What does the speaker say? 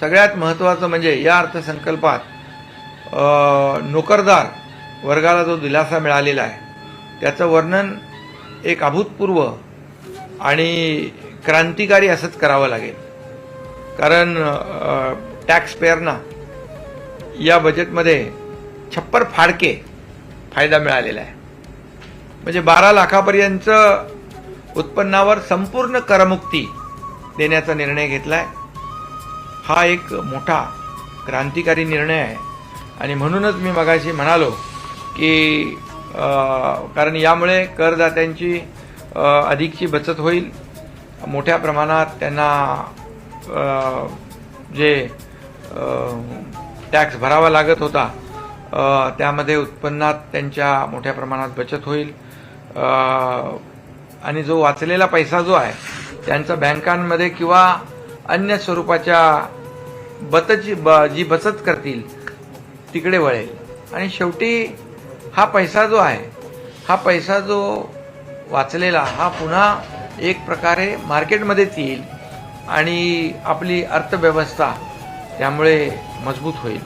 सगळ्यात महत्त्वाचं म्हणजे या अर्थसंकल्पात नोकरदार वर्गाला जो दिलासा मिळालेला आहे त्याचं वर्णन एक अभूतपूर्व आणि क्रांतिकारी असंच करावं लागेल. कारण टॅक्स पेअरना या बजेटमध्ये छप्पर फाडके फायदा मिळालेला आहे. म्हणजे बारा लाखापर्यंत उत्पन्नावर संपूर्ण करमुक्ती देण्याचा निर्णय घेतला आहे हा एक मोठा क्रांतिकारी निर्णय आहे. आणि म्हणूनच मी मगाशी म्हणालो की कारण यामुळे करदात्यांची अधिकची बचत होईल. मोठ्या प्रमाणात त्यांना जे टॅक्स भरावा लागत होता त्यामध्ये उत्पन्नात त्यांच्या मोठ्या प्रमाणात बचत होईल. आणि जो वाचलेला पैसा जो आहे त्यांचा बँकांमध्ये किंवा अन्य स्वरूपाच्या बचतची ब जी बचत करतील तिकडे वळेल. आणि शेवटी हा पैसा जो आहे हा पैसा जो वाचलेला हा पुन्हा एक प्रकारे मार्केटमध्येच येईल आणि आपली अर्थव्यवस्था त्यामुळे मजबूत होईल.